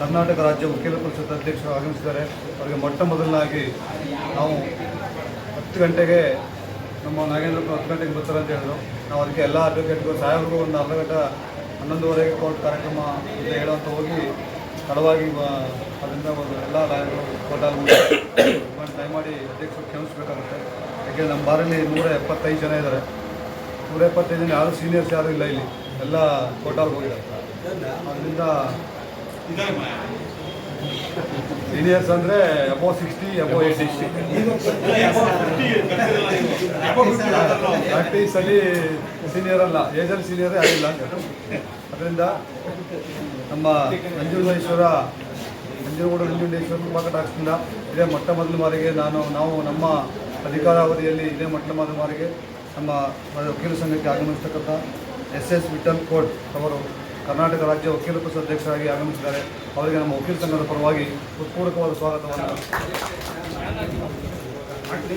ಕರ್ನಾಟಕ ರಾಜ್ಯ ವಕೀಲ ಪರಿಷತ್ ಅಧ್ಯಕ್ಷರು ಆಗಮಿಸಿದ್ದಾರೆ. ಅವರಿಗೆ ಮೊಟ್ಟ ಮೊದಲನಾಗಿ ನಾವು ಹತ್ತು ಗಂಟೆಗೆ ನಮ್ಮ ನಾಗೇಂದ್ರ ಹತ್ತು ಗಂಟೆಗೆ ಬರ್ತಾರೆ ಅಂತ ಹೇಳಿದ್ರು. ನಾವು ಅದಕ್ಕೆ ಎಲ್ಲ ಅಡ್ವೊಕೇಟ್ಗಳು ಸಾಹೇಬ್ರಿಗೂ ಒಂದು ಅರ್ಧ ಗಂಟೆ, ಹನ್ನೊಂದುವರೆಗೆ ಕೋರ್ಟ್ ಕಾರ್ಯಕ್ರಮ ಅಂತ ಹೇಳುವಂತ ಹೋಗಿ ತಡವಾಗಿ ಅದರಿಂದ ಒಂದು ಎಲ್ಲ ಲಾಯರ್ಗಳು ಕೋರ್ಟಲ್ಲಿ ಮಾಡಿ ಅಧ್ಯಕ್ಷರು ಕ್ಷಮಿಸಬೇಕಾಗುತ್ತೆ. ಯಾಕೆಂದರೆ ನಮ್ಮ ಬಾರಲ್ಲಿ ನೂರ ಎಪ್ಪತ್ತೈದು ಜನ ಇದ್ದಾರೆ. ನೂರ ಎಪ್ಪತ್ತೈದು ಜನ ಯಾರು ಸೀನಿಯರ್ಸ್ ಯಾರು ಇಲ್ಲ ಇಲ್ಲಿ. ಎಲ್ಲ ಕೋರ್ಟಲ್ಲಿ ಹೋಗಿದ್ದಾರೆ. ಅದರಿಂದ ಸೀನಿಯರ್ಸ್ ಅಂದರೆ ಅಬೋ ಸಿಕ್ಸ್ಟಿ ಅಬೋ ಏಯ್ಟಿ ಪ್ರಾಕ್ಟೀಸಲ್ಲಿ ಸೀನಿಯರ್ ಅಲ್ಲ ಏಜಲ್ಲಿ ಸೀನಿಯರೇ ಆಗಿಲ್ಲ ಅದರಿಂದ ನಮ್ಮ ನಂಜುಂಡೇಶ್ವರ ನಂಜನಗೂಡು ನಂಜುಂಡೇಶ್ವರ ಕೃಪಾ ಕಟಾಕ್ಷದಿಂದ ಇದೇ ಮೊಟ್ಟ ಮೊದಲ ಮಾರಿಗೆ ನಾನು ನಾವು ನಮ್ಮ ಅಧಿಕಾರಾವಧಿಯಲ್ಲಿ ಇದೇ ಮೊಟ್ಟ ಮೊದಲ ಮಾರಿಗೆ ನಮ್ಮ ವಕೀಲ ಸಂಘಕ್ಕೆ ಆಗಮಿಸ್ತಕ್ಕಂಥ ಎಸ್ ಎಸ್ ವಿಠಲ್ ಕೋರ್ಟ್ ಅವರು ಕರ್ನಾಟಕ ರಾಜ್ಯ ವಕೀಲ ಪರಿಷತ್ ಅಧ್ಯಕ್ಷರಾಗಿ ಆಗಮಿಸಿದ್ದಾರೆ. ಅವರಿಗೆ ನಮ್ಮ ವಕೀಲ ಸಂಘದ ಪರವಾಗಿ ಹೃತ್ಪೂರ್ವಕವಾದ ಸ್ವಾಗತವನ್ನು. ಯಾಕಂದ್ರೆ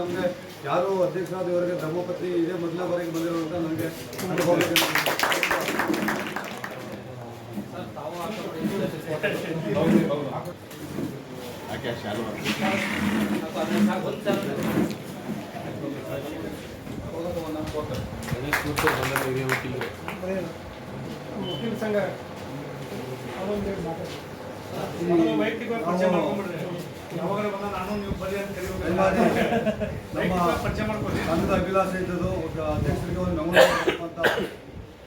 ನಮಗೆ ಯಾರು ಅಧ್ಯಕ್ಷರಾದವರಿಗೆ ಧರ್ಮಪತ್ನಿ ಇದೇ ಮೊದಲ ಬಾರಿಗೆ ಬಂದಿರುವಂತ ನನಗೆ ಅನುಭವ ಇದೆ. ದಯಮಾಡಿ ನಮ್ಮ ಸಂಘದ ಅಭಿಲಾಷ ಇದ್ದದ್ದು ಒಬ್ಬ ಅಧ್ಯಕ್ಷರಿಗೆ ಒಂದು ಮೆಮೊನ ಅಂತ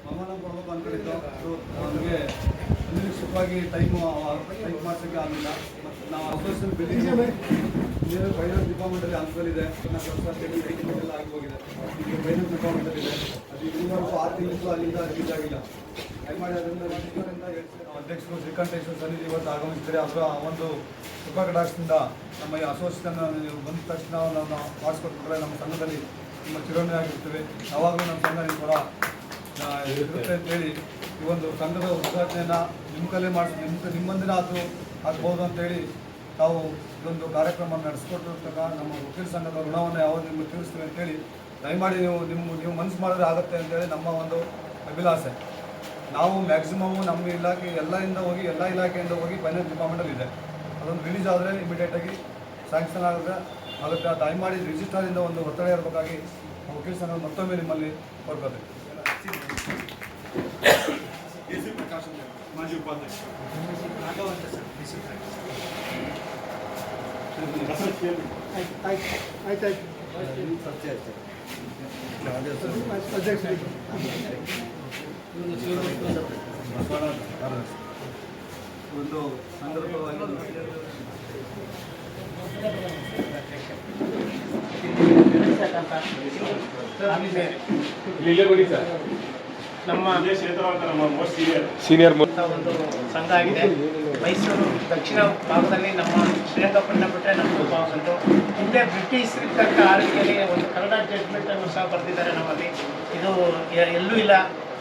ಮೆಮೊನ ಕೊಡಬೇಕು ಅಂದ್ಕೊಂಡಿದ್ದು ಸೊ ನಮಗೆ ಅನಿರೀಕ್ಷಿತವಾಗಿ ಟೈಮ್ ಟೈಪ್ ಮಾಡ್ಸೋಕ್ಕೆ ಆಗಲಿಲ್ಲ. ಮತ್ತು ನಾವು ಅಸೋಸಿಯೇಷನ್ ಬಿಲ್ಡಿಂಗ್ ನೀರು ಫೈನಾನ್ಸ್ ಡಿಪಾರ್ಟ್ಮೆಂಟಲ್ಲಿ ಇನ್ನು ಕೆಲಸ ಎಲ್ಲ ಆಗಿ ಹೋಗಿದೆ. ಈಗ ಫೈನಾನ್ಸ್ ಡಿಪಾರ್ಟ್ಮೆಂಟಲ್ಲಿ ಅಧ್ಯಕ್ಷರು ಶ್ರೀಕಂಠೇಶ್ವರ ಸನ್ನಿಧಿ ಇವತ್ತು ಆಗಮಿಸಿದರೆ ಅವರ ಒಂದು ಕೃಪಾ ಕಟಾಕ್ಷದಿಂದ ನಮ್ಮ ಈ ಅಸೋಸಿಯೇಷನ್ ಬಂದ ತಕ್ಷಣ ನಾವು ಮಾಡಿಸ್ಕೊಟ್ಬಿಟ್ರೆ ನಮ್ಮ ಸಂಘದಲ್ಲಿ ತುಂಬ ಚಿರೋಣಿ ಆಗಿರ್ತೇವೆ ಯಾವಾಗಲೂ ನಮ್ಮ ಸಂಘ ಕೂಡ ಇರುತ್ತೆ ಅಂತೇಳಿ ಈ ಒಂದು ಸಂಘದ ಉದ್ಘಾಟನೆಯನ್ನು ನಿಮ್ಮ ಕಲೆ ಮಾಡಿಸಿ ನಿಮ್ಮ ನಿಮ್ಮಂದಿನ ಆದರೂ ಆಗ್ಬೋದು ಅಂತೇಳಿ ತಾವು ಇದೊಂದು ಕಾರ್ಯಕ್ರಮ ನಡೆಸ್ಕೊಟ್ಟಿರ್ತಕ್ಕ ನಮ್ಮ ವಕೀಲ ಸಂಘದ ಋಣವನ್ನು ಯಾವಾಗ ನಿಮಗೆ ತಿಳಿಸ್ತೇವೆ ಅಂತೇಳಿ ದಯಮಾಡಿ ನೀವು ನಿಮ್ಮ ನೀವು ಮನಸ್ಸು ಮಾಡಿದ್ರೆ ಆಗುತ್ತೆ ಅಂತೇಳಿ ನಮ್ಮ ಒಂದು ಅಭಿಲಾಷೆ. ನಾವು ಮ್ಯಾಕ್ಸಿಮಮ್ ನಮ್ಮ ಇಲಾಖೆ ಎಲ್ಲರಿಂದ ಹೋಗಿ ಎಲ್ಲ ಇಲಾಖೆಯಿಂದ ಹೋಗಿ ಫೈನಾನ್ಸ್ ಡಿಪಾರ್ಟ್ಮೆಂಟಲ್ಲಿ ಇದೆ. ಅದೊಂದು ರಿಲೀಸ್ ಆದರೆ ಇಮಿಡಿಯೇಟಾಗಿ ಸ್ಯಾಂಕ್ಷನ್ ಆಗುತ್ತೆ. ಆಗುತ್ತೆ. ದಯಮಾಡಿ ರಿಜಿಸ್ಟ್ರಿಂದ ಒಂದು ಒತ್ತಡ ಇರಬೇಕಾಗಿ ವಕೀಲ ಸಂಘ ಮತ್ತೊಮ್ಮೆ ನಿಮ್ಮಲ್ಲಿ ಕೋರ್ಕೋಬೇಕು ಮಾಜಿ ಉಪಾಧ್ಯಕ್ಷ. ಏನು ಸತ್ಯ ನಮ್ಮ ಇದೇ ಕ್ಷೇತ್ರವಂತ ನಮ್ಮ ಮೋಸ್ಟ್ ಸೀನಿಯರ್ ಸೀನಿಯರ್ ಒಂದು ಸಂಘ ಆಗಿದೆ. ಮೈಸೂರು ದಕ್ಷಿಣ ಭಾಗದಲ್ಲಿ ನಮ್ಮ ಶ್ರೀರಂಗಪಟ್ಟಣ ಬಿಟ್ಟರೆ ನಮ್ಮ ಭಾಗಂತು ಹಿಂದೆ ಬ್ರಿಟಿಷ್ ತಕ್ಕ ಆಳ್ವಿಕೆಯಲ್ಲಿ ಒಂದು ಕನ್ನಡ ಜಡ್ಜ್ಮೆಂಟ್ ಅನ್ನು ಸಹ ಬರೆದಿದ್ದಾರೆ ನಮ್ಮಲ್ಲಿ. ಇದು ಎಲ್ಲೂ ಇಲ್ಲ,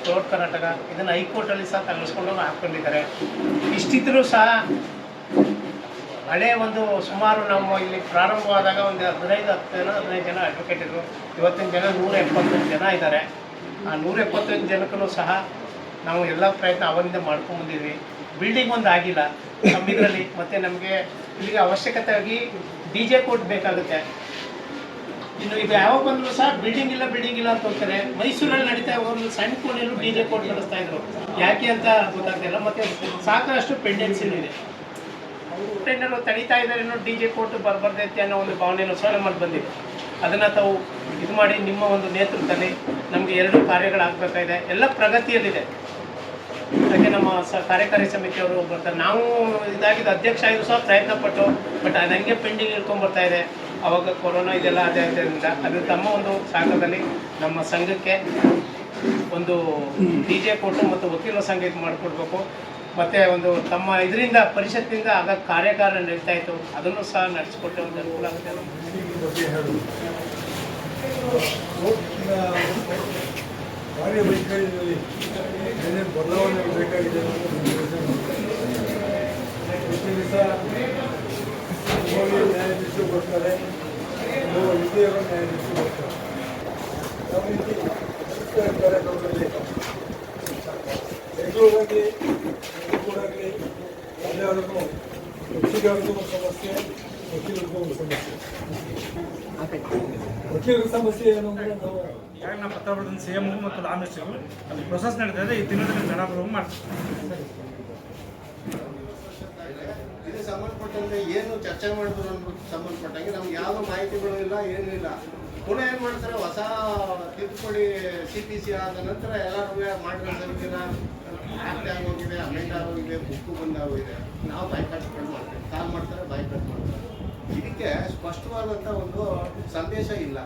ಕೋರ್ಟ್ ಕರ್ನಾಟಕ. ಇದನ್ನು ಹೈಕೋರ್ಟಲ್ಲಿ ಸಹ ತರಿಸ್ಕೊಂಡು ಹಾಕ್ಕೊಂಡಿದ್ದಾರೆ ಇಷ್ಟಿದ್ರೂ ಸಹ ಹಳೆ ಒಂದು ಸುಮಾರು ನಮ್ಮ ಇಲ್ಲಿ ಪ್ರಾರಂಭವಾದಾಗ ಒಂದು ಹದಿನೈದು ಹತ್ತು ಜನ ಹದಿನೈದು ಜನ ಅಡ್ವೊಕೇಟ್ ಇದ್ದರು ಇವತ್ತಿನ ಜನ ನೂರ ಎಪ್ಪತ್ತೊಂದು ಜನ ಇದ್ದಾರೆ. ಆ ನೂರ ಎಪ್ಪತ್ತೊಂದು ಜನಕ್ಕೂ ಸಹ ನಾವು ಎಲ್ಲ ಪ್ರಯತ್ನ ಅವಾಗಿಂದ ಮಾಡ್ಕೊಂಡು ಬಂದಿದ್ವಿ. ಬಿಲ್ಡಿಂಗ್ ಒಂದು ಆಗಿಲ್ಲ. ನಮ್ಮಿದ್ರಲ್ಲಿ ಮತ್ತೆ ನಮಗೆ ಇಲ್ಲಿಗೆ ಅವಶ್ಯಕತೆಯಾಗಿ ಡಿ ಜೆ ಕೋರ್ಟ್ ಬೇಕಾಗುತ್ತೆ. ಇನ್ನು ಇದು ಯಾವಾಗ ಬಂದ್ರು ಸಹ ಬಿಲ್ಡಿಂಗ್ ಇಲ್ಲ ಬಿಲ್ಡಿಂಗ್ ಇಲ್ಲ ಅಂತ ಹೋಗ್ತಾರೆ. ಮೈಸೂರಲ್ಲಿ ನಡೀತಾ ಒಂದು ಸಣ್ಣ ಕೋಣೆಯಲ್ಲೂ ಡಿ ಜೆ ಕೋರ್ಟ್ ನಡೆಸ್ತಾ ಇದ್ರು. ಯಾಕೆ ಅಂತ ಗೊತ್ತಾಗ್ತಿಲ್ಲ ಮತ್ತೆ ಸಾಕಷ್ಟು ಪೆಂಡೆನ್ಸಿನೂ ಇದೆ. ಟೆಂಡರು ತಡೀತಾ ಇದ್ದಾರೆ ಡಿ ಜೆ ಕೋರ್ಟ್ ಬರಬಾರ್ದೈತೆ ಅನ್ನೋ ಒಂದು ಭಾವನೆಯನ್ನು ಸಹ ಮಾಡಿ ಬಂದಿದೆ. ಅದನ್ನು ತಾವು ಇದು ಮಾಡಿ ನಿಮ್ಮ ಒಂದು ನೇತೃತ್ವದಲ್ಲಿ ನಮಗೆ ಎರಡು ಕಾರ್ಯಗಳಾಗಬೇಕಾಗಿದೆ. ಎಲ್ಲ ಪ್ರಗತಿಯಲ್ಲಿದೆ. ಅದಕ್ಕೆ ನಮ್ಮ ಸ ಕಾರ್ಯಕಾರಿ ಸಮಿತಿಯವರು ಬರ್ತಾರೆ. ನಾವು ಇದಾಗಿದ್ದು ಅಧ್ಯಕ್ಷ ಆಗಿದ್ದು ಸಹ ಪ್ರಯತ್ನ ಪಟ್ಟು ಬಟ್ ಹಂಗೆ ಪೆಂಡಿಂಗ್ ಇಟ್ಕೊಂಡ್ಬರ್ತಾ ಇದೆ. ಅವಾಗ ಕೊರೋನಾ ಇದೆಲ್ಲ ಅದೇ ಅದರಿಂದ ಅದು ತಮ್ಮ ಒಂದು ಸಾಗರದಲ್ಲಿ ನಮ್ಮ ಸಂಘಕ್ಕೆ ಒಂದು ಡಿ ಜೆ ಕೊಟ್ಟು ಮತ್ತು ವಕೀಲರ ಸಂಘ ಇದು ಮಾಡಿಕೊಡ್ಬೇಕು. ಮತ್ತು ಒಂದು ತಮ್ಮ ಇದರಿಂದ ಪರಿಷತ್ತಿನಿಂದ ಆಗ ಕಾರ್ಯಕಾರ ನಡೀತಾ ಇತ್ತು. ಅದನ್ನು ಸಹ ನಡೆಸಿಕೊಟ್ಟೆ ಒಂದು ಅನುಕೂಲ ಆಗುತ್ತೆ ಈ ಬಗ್ಗೆ ಹೇಳು ಇವತ್ತಿನ ಕಾರ್ಯವೈಖರಿಯಲ್ಲಿ ಏನೇನು ಬದಲಾವಣೆ ಬೇಕಾಗಿದೆ ಅನ್ನೋದು ಒಂದು ಯೋಚನೆ ಮಾಡ್ತಾರೆ. ಪ್ರತಿ ದಿವಸ ಹೋಗಿ ನ್ಯಾಯಾಧೀಶರು ಬರ್ತಾರೆ. ಒಬ್ಬ ವಿದ್ಯೆಯವರು ನ್ಯಾಯಾಧೀಶರು ಬರ್ತಾರೆ. ಯಾವ ರೀತಿ ಸರ್ಕಾರ ಕಾರ್ಯಕ್ರಮದಲ್ಲಿ ಬೆಂಗಳೂರಾಗಲಿ ಬೆಂಗಳೂರಾಗಲಿ ಎಲ್ಲರಿಗೂ ವಕೀಲರಿಗೂ ಒಂದು ಸಮಸ್ಯೆ ವಕೀಲರಿಗೂ ಒಂದು ಸಮಸ್ಯೆ ವಕೀಲರ ಸಮಸ್ಯೆ ಏನು ಅಂದರೆ ನಾವು ಈಗಾಗಲೇ ನಾವು ಪತ್ರ ಬರೆದ ಸಿ ಎಂ ಮತ್ತು ಲಾ ಮಿನಿಸ್ಟರ್ಗಳು ಅಲ್ಲಿ ಪ್ರೊಸೆಸ್ ನಡೀತಾ ಇದೆ, ಈ ದಿನದಲ್ಲಿ ಜನ ಬರುವ ಮಾಡ್ತೀವಿ. ಇದು ಸಂಬಂಧಪಟ್ಟಂತೆ ಏನು ಚರ್ಚೆ ಮಾಡಿದ್ರು ಅನ್ನೋದು ಸಂಬಂಧಪಟ್ಟಂಗೆ ನಮ್ಗೆ ಯಾವ ಮಾಹಿತಿಗಳು ಇಲ್ಲ ಏನೂ ಇಲ್ಲ ಪುನಃ ಏನು ಮಾಡ್ತಾರೆ, ಹೊಸ ತಿದ್ದುಪಡಿ ಸಿ ಪಿ ಸಿ ಆದ ನಂತರ ಎಲ್ಲರೂ ಮಾಡಿರೋ ಸರ್ಕಿನ ಆಕ್ಟ್ ಆಗೋಗಿದೆ ಅಮೆಂಡ್ ಆಗೋಗಿದೆ ಬುಕ್ಕು ಇದೆ ನಾವು ಬಾಯ್ಕಾಟ್ಗಳು ಮಾಡ್ತೇವೆ. ಕಾಲ್ ಮಾಡ್ತಾರೆ ಬಾಯ್ಕಾಟ್ ಮಾಡ್ತಾರೆ. ಇದಕ್ಕೆ ಸ್ಪಷ್ಟವಾದಂಥ ಒಂದು ಸಂದೇಶ ಇಲ್ಲ.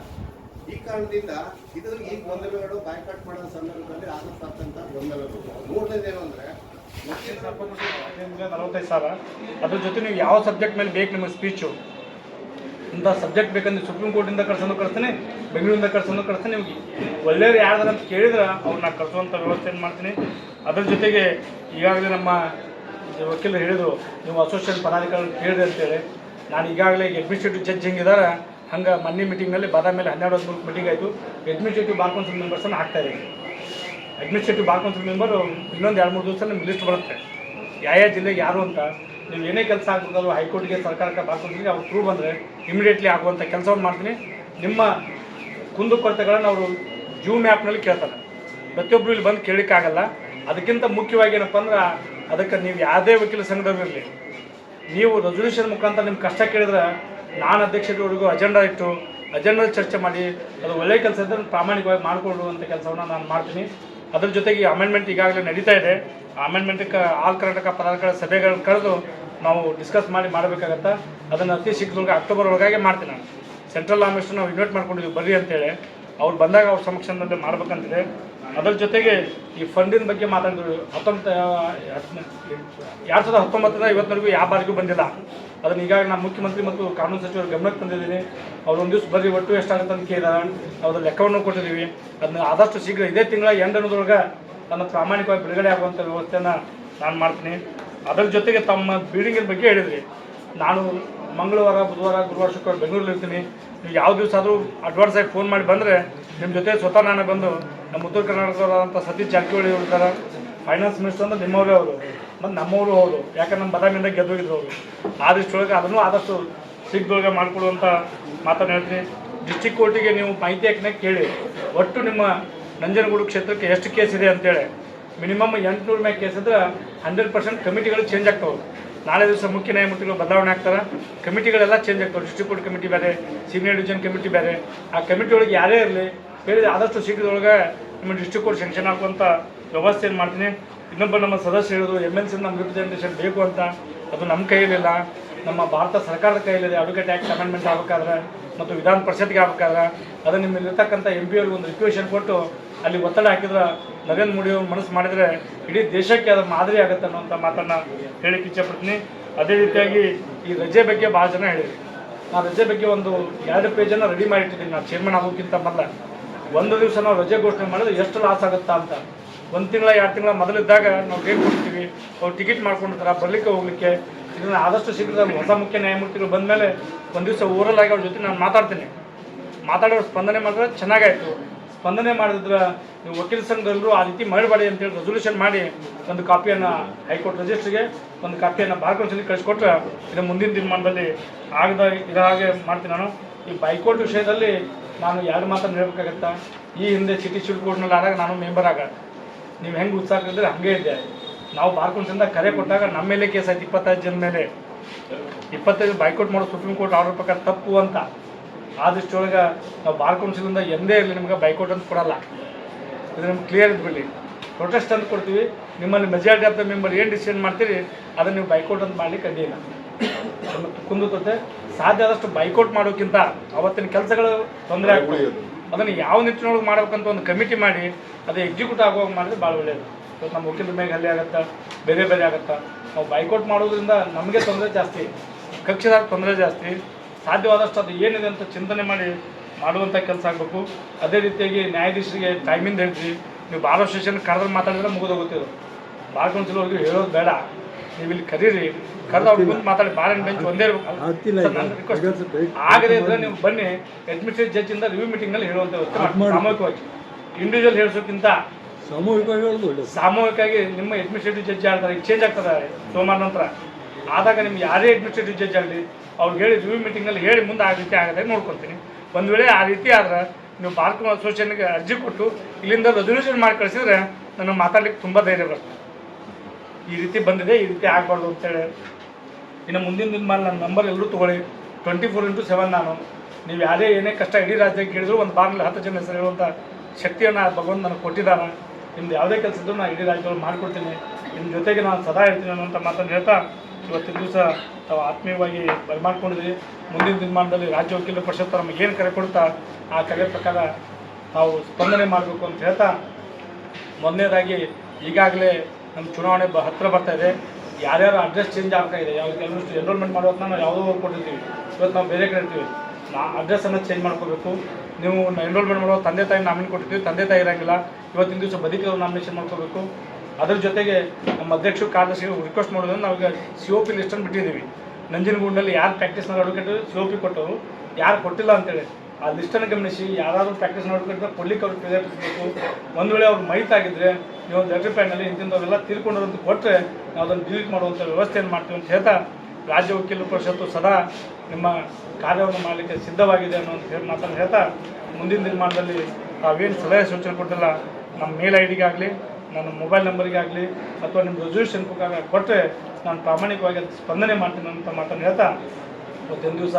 ಈ ಕಾರಣದಿಂದ ಇದು ಈ ಗೊಂದಲಗಳು ಬಾಯ್ಕಾಟ್ ಮಾಡೋ ಸಂದರ್ಭದಲ್ಲಿ ಆಗತಕ್ಕಂಥ ಗೊಂದಲಗಳು ಮೂರನೇದೇನು ಅಂದರೆ ನಲವತ್ತೈದು ಸಾವಿರ. ಅದ್ರ ಜೊತೆ ನೀವು ಯಾವ ಸಬ್ಜೆಕ್ಟ್ ಮೇಲೆ ಬೇಕು ನಿಮಗೆ ಸ್ಪೀಚು ಇಂಥ ಸಬ್ಜೆಕ್ಟ್ ಬೇಕಂದ್ರೆ ಸುಪ್ರೀಂ ಕೋರ್ಟಿಂದ ಕಳ್ಸೋದು ಕಳಿಸ್ತಾನೆ, ಬೆಂಗಳೂರಿಂದ ಕಳ್ಸೋದು ಕಳಿಸ್ತೀನಿ ನಿಮಗೆ. ಒಳ್ಳೆಯವ್ರು ಯಾರ್ದಾರ ಅಂತ ಕೇಳಿದ್ರೆ ಅವ್ರನ್ನ ಕಳಿಸುವಂಥ ವ್ಯವಸ್ಥೆಯನ್ನು ಮಾಡ್ತೀನಿ? ಅದ್ರ ಜೊತೆಗೆ ಈಗಾಗಲೇ ನಮ್ಮ ವಕೀಲರು ಹೇಳಿದರು, ನೀವು ಅಸೋಸಿಯೇಷನ್ ಪದಾಧಿಕಾರಿ ಕೇಳಿದೆ ಅಂತೇಳಿ. ನಾನು ಈಗಾಗಲೇ ಅಡ್ಮಿನಿಸ್ಟ್ರೇಟಿವ್ ಜಡ್ಜ್ ಹೆಂಗಿದಾರೆ ಹಂಗೆ ಮೊನ್ನೆ ಮೀಟಿಂಗ್ನಲ್ಲಿ ಮೇಲೆ ಹನ್ನೆರಡು ಹದಿಮೂರು ಮೀಟಿಂಗ್ ಆಯಿತು. ಅಡ್ಮಿನಿಸ್ಟ್ರೇಟಿವ್ ಬಾರ್ ಕೌನ್ಸಿಲ್ ಮೆಂಬರ್ಸನ್ನು ಹಾಕ್ತಾ ಇದ್ದೀನಿ ಅಡ್ಮಿನಿಸ್ಟ್ರೇಟಿವ್ ಬಾರ್ ಕೌನ್ಸಿಲ್ ಮೆಂಬರು ಇನ್ನೊಂದು ಎರಡು ಮೂರು ದಿವಸ ನಿಮ್ಗೆ ಲಿಸ್ಟ್ ಬರುತ್ತೆ. ಯಾವ ಯಾವ ಜಿಲ್ಲೆಗೆ ಯಾರು ಅಂತ. ನೀವು ಏನೇ ಕೆಲಸ ಆಗ್ಬೇಕಲ್ವ ಹೈಕೋರ್ಟ್ಗೆ ಸರ್ಕಾರಕ್ಕೆ ಬಾರ್ ಕೌನ್ಸಿಲ್ಗೆ ಅವ್ರು ಪ್ರೂವ್ ಬಂದರೆ ಇಮಿಡಿಯೇಟ್ಲಿ ಆಗುವಂಥ ಕೆಲಸವನ್ನು ಮಾಡ್ತೀನಿ. ನಿಮ್ಮ ಕುಂದುಕೊರತೆಗಳನ್ನು ಅವರು ಜೂ ಮ್ಯಾಪ್ನಲ್ಲಿ ಕೇಳ್ತಾರೆ. ಪ್ರತಿಯೊಬ್ಬರು ಇಲ್ಲಿ ಬಂದು ಕೇಳಿಕ್ಕಾಗಲ್ಲ. ಅದಕ್ಕಿಂತ ಮುಖ್ಯವಾಗಿ ಏನಪ್ಪ ಅಂದ್ರೆ ಅದಕ್ಕೆ ನೀವು ಯಾವುದೇ ವಕೀಲ ಸಂಘದಲ್ಲಿರಲಿ ನೀವು ರೆಸೊಲ್ಯೂಷನ್ ಮುಖಾಂತರ ನಿಮ್ಮ ಕಷ್ಟ ಕೇಳಿದ್ರೆ ನಾನು ಅಧ್ಯಕ್ಷರವರೆಗೂ ಅಜೆಂಡಾ ಇಟ್ಟು ಅಜೆಂಡಾ ಚರ್ಚೆ ಮಾಡಿ, ಅದು ಒಳ್ಳೆಯ ಕೆಲಸ ಇದ್ದರೆ ಪ್ರಾಮಾಣಿಕವಾಗಿ ಮಾಡಿಕೊಳ್ಳುವಂಥ ಕೆಲಸವನ್ನು ನಾನು ಮಾಡ್ತೀನಿ. ಅದ್ರ ಜೊತೆಗೆ ಅಮೆಂಡ್ಮೆಂಟ್ ಈಗಾಗಲೇ ನಡೀತಾ ಇದೆ. ಆ ಅಮೆಂಡ್ಮೆಂಟ್ಗೆ ಆಲ್ ಕರ್ನಾಟಕ ಪದಾರ್ಥ ಸಭೆಗಳನ್ನು ಕರೆದು ನಾವು ಡಿಸ್ಕಸ್ ಮಾಡಿ ಮಾಡಬೇಕಾಗತ್ತೆ, ಅದನ್ನು ಅತಿ ಶೀಘ್ರದೊಳಗೆ ಅಕ್ಟೋಬರ್ ಒಳಗಾಗಿ ಮಾಡ್ತೀನಿ ನಾನು. ಸೆಂಟ್ರಲ್ ಆಮಿಸ್ಟರ್ ನಾವು ಇನ್ವೈಟ್ ಮಾಡ್ಕೊಂಡಿದ್ದೀವಿ, ಬರ್ರಿ ಅಂತೇಳಿ. ಅವ್ರು ಬಂದಾಗ ಅವ್ರ ಸಮಕ್ಷಮದಲ್ಲಿ ಮಾಡ್ಬೇಕಂತಿದೆ. ಅದರ ಜೊತೆಗೆ ಈ ಫಂಡಿನ ಬಗ್ಗೆ ಮಾತಾಡಿದ್ರು. ಹತ್ತೊಂಬತ್ತು ಎರಡು ಸಾವಿರದ ಹತ್ತೊಂಬತ್ತರಿಂದ ಇವತ್ತಿನವರೆಗೂ ಯಾವ ಬಾರಿಗೂ ಬಂದಿಲ್ಲ. ಅದನ್ನ ಈಗಾಗಲೇ ನಾನು ಮುಖ್ಯಮಂತ್ರಿ ಮತ್ತು ಕಾನೂನು ಸಚಿವರ ಗಮನಕ್ಕೆ ತಂದಿದ್ದೀನಿ. ಅವ್ರು ಒಂದು ದಿವಸ ಬರ್ರಿ, ಒಟ್ಟು ಎಷ್ಟಾಗುತ್ತೆ ಅಂತ ಕೇಳಿದಾರೆ ಅದ್ರ ಲೆಕ್ಕವನ್ನು ಕೊಟ್ಟಿದ್ದೀವಿ ಅದನ್ನ ಆದಷ್ಟು ಶೀಘ್ರ ಇದೇ ತಿಂಗಳ ಎಂಡ್ ಅನ್ನೋದ್ರೊಳಗೆ ನನ್ನ ಪ್ರಾಮಾಣಿಕವಾಗಿ ಬಿಡುಗಡೆ ಆಗುವಂಥ ವ್ಯವಸ್ಥೆಯನ್ನು ನಾನು ಮಾಡ್ತೀನಿ. ಅದರ ಜೊತೆಗೆ ತಮ್ಮ ಬಿಲ್ಡಿಂಗಿನ ಬಗ್ಗೆ ಹೇಳಿದ್ರಿ. ನಾನು ಮಂಗಳವಾರ, ಬುಧವಾರ, ಗುರುವಾರ, ಶುಕ್ರವಾರ ಬೆಂಗಳೂರಲ್ಲಿ ಇರ್ತೀನಿ. ನೀವು ಯಾವ ದಿವಸ ಆದರೂ ಅಡ್ವಾನ್ಸ್ ಆಗಿ ಫೋನ್ ಮಾಡಿ ಬಂದರೆ ನಿಮ್ಮ ಜೊತೆ ಸ್ವತಃ ನಾನು ಬಂದು ನಮ್ಮ ಉತ್ತರ ಕರ್ನಾಟಕದವರಾದಂಥ ಸತೀಶ್ ಜಾರಕಿಹೊಳಿ ಅವರು ಫೈನಾನ್ಸ್ ಮಿನಿಸ್ಟರ್ ಅಂದ್ರೆ ನಿಮ್ಮವರೇ ಅವರು. ಮತ್ತು ನಮ್ಮವರು ಹೌದು. ಯಾಕಂದ್ರೆ ನಮ್ಮ ಬದಾಮಿಂದ ಗೆದ್ದೋಗಿದ್ರು ಅವರು. ಆದಷ್ಟೊಳಗೆ ಅದನ್ನು ಆದಷ್ಟು ಸಿಗ್ದೊಳಗೆ ಮಾಡಿಕೊಡುವಂಥ ಮಾತನ್ನು ಹೇಳ್ತೀನಿ. ಡಿಸ್ಟಿಕ್ ಕೋರ್ಟಿಗೆ ನೀವು ಮಾಹಿತಿ ಹಾಕಿನಾಗ ಕೇಳಿ. ಒಟ್ಟು ನಿಮ್ಮ ನಂಜನಗೂಡು ಕ್ಷೇತ್ರಕ್ಕೆ ಎಷ್ಟು ಕೇಸ್ ಇದೆ ಅಂತೇಳಿ. ಮಿನಿಮಮ್ ಎಂಟುನೂರು ಮ್ಯಾಗ ಕೇಸ್ ಇದ್ರೆ ಹಂಡ್ರೆಡ್ ಪರ್ಸೆಂಟ್ ಕಮಿಟಿಗಳು ಚೇಂಜ್ ಆಗ್ತವೆ. ನಾಳೆ ದಿವಸ ಮುಖ್ಯ ನ್ಯಾಯಮೂರ್ತಿಗಳು ಬದಲಾವಣೆ ಆಗ್ತಾರೆ. ಕಮಿಟಿಗಳೆಲ್ಲ ಚೇಂಜ್ ಆಗ್ತವೆ. ಡಿಸ್ಟ್ರಿಕ್ಟ್ ಕೋರ್ಟ್ ಕಮಿಟಿ ಬೇರೆ, ಸೀನಿಯರ್ ಡಿವಿಷನ್ ಕಮಿಟಿ ಬೇರೆ. ಆ ಕಮಿಟಿ ಒಳಗೆ ಯಾರೇ ಇರಲಿ, ಬೇರೆ ಆದಷ್ಟು ಶೀಘ್ರದೊಳಗೆ ನಿಮ್ಮ ಡಿಸ್ಟ್ರಿಕ್ಟ್ ಕೋರ್ಟ್ ಸೆಂಕ್ಷನ್ ವ್ಯವಸ್ಥೆ ಏನು ಮಾಡ್ತೀನಿ. ಇನ್ನೊಬ್ಬ ನಮ್ಮ ಸದಸ್ಯ ಹೇಳಿದ್ರು ಎಂ ಎಲ್ ಸಿ ನಮ್ಮ ರಿಪ್ರೆಸೆಂಟೇಷನ್ ಬೇಕು ಅಂತ. ಅದು ನಮ್ಮ ಕೈಯಲ್ಲಿಲ್ಲ. ನಮ್ಮ ಭಾರತ ಸರ್ಕಾರದ ಕೈಯಲ್ಲಿದೆ. ಅಡ್ವೊಕೇಟ್ ಆ್ಯಕ್ಟ್ ಅಮೆಂಡ್ಮೆಂಟ್ ಆಗಬೇಕಾದ್ರೆ ಮತ್ತು ವಿಧಾನ ಪರಿಷತ್ಗೆ ಆಗಬೇಕಾದ್ರೆ ಅದು ನಿಮ್ಮಲ್ಲಿರ್ತಕ್ಕಂಥ ಎಂ ಪಿ ಒಂದು ರಿಕ್ವೆಷನ್ ಕೊಟ್ಟು ಅಲ್ಲಿ ಒತ್ತಡ ಹಾಕಿದ್ರೆ ನರೇಂದ್ರ ಮೋದಿ ಅವ್ರು ಮನಸ್ಸು ಮಾಡಿದರೆ ಇಡೀ ದೇಶಕ್ಕೆ ಅದು ಮಾದರಿ ಆಗುತ್ತೆ ಅನ್ನೋಂಥ ಮಾತನ್ನು ಹೇಳಿಕ್ಕೆ ಇಚ್ಛೆಪಡ್ತೀನಿ ಅದೇ ರೀತಿಯಾಗಿ ಈ ರಜೆ ಬಗ್ಗೆ ಭಾಳ ಜನ ಹೇಳಿದ್ರು. ನಾನು ರಜೆ ಬಗ್ಗೆ ಒಂದು ಎರಡು ಪೇಜನ್ನು ರೆಡಿ ಮಾಡಿಟ್ಟಿದ್ದೀನಿ. ನಾನು ಚೇರ್ಮನ್ ಆಗೋಕ್ಕಿಂತ ಮೊದಲ. ಒಂದು ದಿವಸ ನಾವು ರಜೆ ಘೋಷಣೆ ಮಾಡಿದ್ರೆ ಎಷ್ಟು ಲಾಸ್ ಆಗುತ್ತಾ ಅಂತ. ಒಂದು ತಿಂಗಳ, ಎರಡು ತಿಂಗಳ ಮೊದಲಿದ್ದಾಗ ನಾವು ಡೇಟ್ ಕೊಡ್ತೀವಿ. ಅವ್ರು ಟಿಕೆಟ್ ಮಾಡ್ಕೊಂಡಿರ್ತಾರೆ ಬರ್ಲಿಕ್ಕೆ ಹೋಗ್ಲಿಕ್ಕೆ ಇದನ್ನು ಆದಷ್ಟು ಶೀಘ್ರದಲ್ಲಿ ಹೊಸ ಮುಖ್ಯ ನ್ಯಾಯಮೂರ್ತಿಗಳು ಬಂದ ಮೇಲೆ ಒಂದು ದಿವಸ ಓರಲ್ ಆಗಿ ಅವ್ರ ಜೊತೆ ನಾನು ಮಾತಾಡ್ತೀನಿ. ಮಾತಾಡೋ ಸ್ಪಂದನೆ ಮಾಡಿದ್ರೆ ಚೆನ್ನಾಗಾಯಿತು. ಸ್ಪಂದನೆ ಮಾಡಿದ್ರೆ ನೀವು ವಕೀಲ ಸಂಘದಲ್ಲೂ ಆ ರೀತಿ ಮಾಡಬೇಡಿ ಅಂತೇಳಿ ರೆಸೊಲ್ಯೂಷನ್ ಮಾಡಿ ಒಂದು ಕಾಪಿಯನ್ನು ಹೈಕೋರ್ಟ್ ರಿಜಿಸ್ಟ್ರಿಗೆ ಒಂದು ಕಾಪಿಯನ್ನು ಕೌನ್ಸಿಲಿಗೆ ಕಳಿಸ್ಕೊಟ್ರೆ ಇದು ಮುಂದಿನ ದಿನಮಾನದಲ್ಲಿ ಆಗದ ಇದ ಹಾಗೆ ಮಾಡ್ತೀನಿ ನಾನು. ಈ ಬೈಕೋರ್ಟ್ ವಿಷಯದಲ್ಲಿ ನಾನು ಯಾರು ಮಾತನ್ನು ಹೇಳ್ಬೇಕಾಗತ್ತಾ? ಈ ಹಿಂದೆ ಸಿಟಿ ಶಿಲ್ ಕೋರ್ಟ್ನಲ್ಲಿ ಆದಾಗ ನಾನು ಮೆಂಬರ್ ಆಗ. ನೀವು ಹೆಂಗೆ ಉತ್ಸಾಹ ಇದ್ರೆ ಹಾಗೆ ಇದೆ. ನಾವು ಬಾರ್ ಕರೆ ಕೊಟ್ಟಾಗ ನಮ್ಮ ಮೇಲೆ ಕೇಸ್ ಆಯ್ತು ಇಪ್ಪತ್ತೈದು ಜನ ಮೇಲೆ. ಇಪ್ಪತ್ತೈದು ಬೈಕೋಟ್ ಮಾಡೋ ಸುಪ್ರೀಂ ಕೋರ್ಟ್ ಆರ್ಡರ್ ಪ್ರಕಾರ ತಪ್ಪು ಅಂತ. ಆ ದೃಷ್ಟಿಯೊಳಗೆ ನಾವು ಬಾರ್ ಎಂದೇ ಇರಲಿ ನಿಮ್ಗೆ ಬೈಕೌಟ್ ಅಂತ ಕೊಡಲ್ಲ. ಇದು ನಿಮ್ಗೆ ಕ್ಲಿಯರ್ ಇದ್ಬಿಡಿ ಪ್ರೊಟೆಸ್ಟ್ ಅಂತ ಕೊಡ್ತೀವಿ. ನಿಮ್ಮಲ್ಲಿ ಮೆಜಾರಿಟಿ ಆಫ್ ದ ಮೆಂಬರ್ ಏನು ಡಿಸಿಷನ್ ಮಾಡ್ತೀರಿ, ಅದನ್ನು ನೀವು ಬೈಕೌಟ್ ಅಂತ ಮಾಡ್ಲಿಕ್ಕೆ ಅಡ್ಡಿಯಿಲ್ಲ ನಮಗೆ ಕುಂದುತ್ತೆ ಸಾಧ್ಯ ಆದಷ್ಟು ಬೈಕೌಟ್ ಮಾಡೋಕ್ಕಿಂತ ಅವತ್ತಿನ ಕೆಲಸಗಳು ತೊಂದರೆ ಆಗ್ತವೆ ಅದನ್ನು ಯಾವ ನಿಟ್ಟಿನೊಳಗೆ ಮಾಡ್ಬೇಕಂತ ಒಂದು ಕಮಿಟಿ ಮಾಡಿ, ಅದು ಎಕ್ಸಿಕ್ಯೂಟ್ ಆಗುವಾಗ ಮಾಡಿದ್ರೆ ಭಾಳ ಒಳ್ಳೆಯದು ಇವತ್ತು ನಮ್ಮ ವಕೀಲರ ಮೇಲೆ ಹಲ್ಲೆ ಆಗುತ್ತಾ? ಬೇರೆ ಬೇರೆ ಆಗುತ್ತಾ? ನಾವು ಬೈಕೌಟ್ ಮಾಡೋದ್ರಿಂದ ನಮಗೆ ತೊಂದರೆ ಜಾಸ್ತಿ ಕಕ್ಷಿದಾರ ತೊಂದರೆ ಜಾಸ್ತಿ, ಸಾಧ್ಯವಾದಷ್ಟು ಅದು ಏನಿದೆ ಅಂತ ಚಿಂತನೆ ಮಾಡಿ ಮಾಡುವಂಥ ಕೆಲಸ ಆಗಬೇಕು. ಅದೇ ರೀತಿಯಾಗಿ ನ್ಯಾಯಾಧೀಶರಿಗೆ ಟೈಮಿಂದ ಹೇಳ್ತೀವಿ ನೀವು ಬಾರ್ ಅಸೋಸಿಯೇಷನ್ ಕರೆದ್ರೆ ಮಾತಾಡಿದ್ರೆ ಮುಗಿದೋಗುತ್ತೆ ಬಾರ್ ಕೌನ್ಸಿಲ್ ಅವ್ರಿಗೆ ಹೇಳೋದು ಬೇಡ. ನೀವು ಇಲ್ಲಿ ಕರೀರಿ. ಕರೆದು ಅವ್ರು ಮುಂದೆ ಮಾತಾಡಿ. ಬಾರ್ ಆ್ಯಂಡ್ ಬೆಂಚ್ ಒಂದೇ ಇರಬೇಕು. ಆಗದೇ ಇದ್ರೆ ನೀವು ಬನ್ನಿ. ಅಡ್ಮಿನಿಸ್ಟ್ರೇಟಿವ್ ಇಂದ ರಿವ್ಯೂ ಮೀಟಿಂಗ್ನಲ್ಲಿ ಹೇಳುವಂಥ ಸಾಮೂಹಿಕವಾಗಿ. ಇಂಡಿವಿಜುವಲ್ ಹೇಳಿಸೋಕ್ಕಿಂತ ಸಾಮೂಹಿಕವಾಗಿ ಹೇಳೋದು ಸಾಮೂಹಿಕವಾಗಿ ನಿಮ್ಮ ಅಡ್ಮಿನಿಸ್ಟ್ರೇಟಿವ್ ಜಡ್ಜ್ ಆಗ್ತಾರೆ ಈಗ ಚೇಂಜ್ ಆಗ್ತದೆ ಸೋಮವಾರ ನಂತರ. ಆದಾಗ ನಿಮ್ಗೆ ಯಾರೇ ಅಡ್ಮಿನಿಸ್ಟ್ರೇಟಿವ್ ಜಡ್ಜ್ ಆಗಲಿ ಅವ್ರಿಗೆ ಹೇಳಿ ರಿವ್ಯೂ ಮೀಟಿಂಗಲ್ಲಿ ಹೇಳಿ ಮುಂದೆ ಆ ರೀತಿ ಆಗದೆ ನೋಡ್ಕೊತೀನಿ. ಒಂದು ವೇಳೆ ಆ ರೀತಿ ಆದ್ರೆ ನೀವು ಭಾರತ ಅಸೋಸಿಯೇಷನ್ಗೆ ಅರ್ಜಿ ಕೊಟ್ಟು ಇಲ್ಲಿಂದ ರೆಸೊಲ್ಯೂಷನ್ ಮಾಡಿ ಕಳಿಸಿದ್ರೆ ನನಗೆ ಮಾತಾಡ್ಲಿಕ್ಕೆ ತುಂಬ ಧೈರ್ಯ ಬರ್ತದೆ ಈ ರೀತಿ ಬಂದಿದೆ, ಈ ರೀತಿ ಆಗಬಾರ್ದು ಅಂತೇಳಿ ಇನ್ನು ಮುಂದಿನ ದಿನಮಾನ ನನ್ನ ನಂಬರ್ ಎಲ್ಲರೂ ತೊಗೊಳ್ಳಿ. ಟ್ವೆಂಟಿ ಫೋರ್ ಇಂಟು ಸೆವೆನ್ ನಾನು. ನೀವು ಯಾವುದೇ ಏನೇ ಕಷ್ಟ ಇಡೀ ರಾಜ್ಯಕ್ಕೆ ಕೇಳಿದ್ರು ಒಂದು ಬಾಗಿಲು ಹತ್ತು ಜನ ಹೆಸರು ಹೇಳುವಂಥ ಶಕ್ತಿಯನ್ನು ಭಗವಂತ ನನಗೆ ಕೊಟ್ಟಿದ್ದಾನೆ ನಿಮ್ದು ಯಾವುದೇ ಕೆಲಸ ಇದ್ದರೂ ನಾನು ಇಡೀ ರಾಜ್ಯದಲ್ಲಿ ಮಾಡಿಕೊಡ್ತೀನಿ. ನಿಮ್ಮ ಜೊತೆಗೆ ನಾನು ಸದಾ ಇರ್ತೀನಿ ಅನ್ನೋಂಥ ಮಾತನ್ನು ಹೇಳ್ತಾ ಇವತ್ತಿನ ದಿವಸ ತಾವು ಆತ್ಮೀಯವಾಗಿ ಬರಮಾಡ್ಕೊಂಡಿದ್ವಿ ಮುಂದಿನ ದಿನಮಾನದಲ್ಲಿ ರಾಜ್ಯ ವಕೀಲರ ಪರಿಷತ್ತು ನಮಗೆ ಏನು ಕರೆ ಕೊಡ್ತಾ, ಆ ಕರೆ ಪ್ರಕಾರ ತಾವು ಸ್ಪಂದನೆ ಮಾಡಬೇಕು ಅಂತ ಹೇಳ್ತಾ ಮೊದಲನೇದಾಗಿ ಈಗಾಗಲೇ ನಮ್ಮ ಚುನಾವಣೆ ಬ ಹತ್ತಿರ ಬರ್ತಾ ಇದೆ. ಯಾರ್ಯಾರು ಅಡ್ರೆಸ್ ಚೇಂಜ್ ಆಗ್ತಾ ಇದೆ ಯಾವ ಕೆಲವಷ್ಟು ಎನ್ರೋಲ್ಮೆಂಟ್ ಮಾಡೋದನ್ನ ನಾವು ಯಾವುದೋ ಕೊಟ್ಟಿರ್ತೀವಿ. ಇವತ್ತು ನಾವು ಬೇರೆ ಕಡೆ ಇರ್ತೀವಿ. ನಾ ಅಡ್ರೆಸ್ಸನ್ನು ಚೇಂಜ್ ಮಾಡ್ಕೋಬೇಕು. ನೀವು ಎನ್ರೋಲ್ಮೆಂಟ್ ಮಾಡೋ ತಂದೆ ತಾಯಿ ನಾಮಿನಿ ಕೊಟ್ಟಿರ್ತೀವಿ. ತಂದೆ ತಾಯಿ ಇರೋಂಗಿಲ್ಲ. ಇವತ್ತಿನ ದಿವಸ ಬದುಕಿರೋ ನಾಮಿನೇಷನ್ ಮಾಡ್ಕೋಬೇಕು. ಅದ್ರ ಜೊತೆಗೆ ನಮ್ಮ ಅಧ್ಯಕ್ಷರು ಕಾರ್ಯದರ್ಶಿಗೆ ರಿಕ್ವೆಸ್ಟ್ ಮಾಡೋದನ್ನು ನಾವೀಗ ಸಿ ಒ ಪಿ ಲಿಸ್ಟನ್ನು ಬಿಟ್ಟಿದ್ದೀವಿ. ನಂಜನಗೂಡಿನಲ್ಲಿ ಯಾರು ಪ್ರಾಕ್ಟೀಸ್ನಲ್ಲಿ ಅಡ್ವೊಕೇಟ್ ಸಿ ಒ ಪಿ ಕೊಟ್ಟರು ಯಾರು ಕೊಟ್ಟಿಲ್ಲ ಅಂತೇಳಿ. ಆ ಲಿಸ್ಟನ್ನು ಗಮನಿಸಿ, ಯಾರಾದರೂ ಪ್ರಾಕ್ಟೀಸ್ ನೋಡ್ಕೊಂಡ್ರೆ ಕೊಡ್ಲಿಕ್ಕೆ ಅವ್ರಿಗೆ ಪ್ರೇರೇಪಿಸಬೇಕು ಒಂದು ವೇಳೆ ಅವ್ರು ಮೈತಾಗಿದ್ದರೆ ನೀವು ಒಂದು ಲೆಟರ್ ಪ್ಯಾಡ್ನಲ್ಲಿ ಇಂತಿಂಥವೆಲ್ಲ ತೀರ್ಕೊಂಡದಂತ ಕೊಟ್ಟರೆ ನಾವು ಅದನ್ನು ಡಿಲೀಟ್ ಮಾಡುವಂಥ ವ್ಯವಸ್ಥೆಯನ್ನು ಮಾಡ್ತೀವಿ ಅಂತ ಹೇಳ್ತಾ ರಾಜ್ಯ ವಕೀಲರ ಪರಿಷತ್ತು ಸದಾ ನಿಮ್ಮ ಕಾರ್ಯವನ್ನು ಮಾಡಲಿಕ್ಕೆ ಸಿದ್ಧವಾಗಿದೆ ಅನ್ನೋ ಅಂತ ಹೇಳಿ ಮಾತನ್ನು ಹೇಳ್ತಾ, ಮುಂದಿನ ದಿನಮಾನದಲ್ಲಿ ತಾವೇನು ಸಲಹೆ ಸೂಚನೆ ಕೊಟ್ಟಿಲ್ಲ ನಮ್ಮ ಮೇಲ್ ಐ ಡಿಗಾಗಲಿ ನನ್ನ ಮೊಬೈಲ್ ನಂಬರಿಗಾಗಲಿ ಅಥವಾ ನಿಮ್ಮ ರೆಸಲ್ಯೂಷನ್ ಕೊಟ್ಟರೆ ನಾನು ಪ್ರಾಮಾಣಿಕವಾಗಿ ಸ್ಪಂದನೆ ಮಾಡ್ತೀನಿ ಅಂತ ಮಾತನ್ನು ಹೇಳ್ತಾ ಒಂದು ದಿವಸ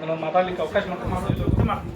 ನನ್ನ ಮಾತಾಡಲಿಕ್ಕೆ ಅವಕಾಶ ಮಾಡ್ಕೊಂಡು ಮಾಡ್ತೀನಿ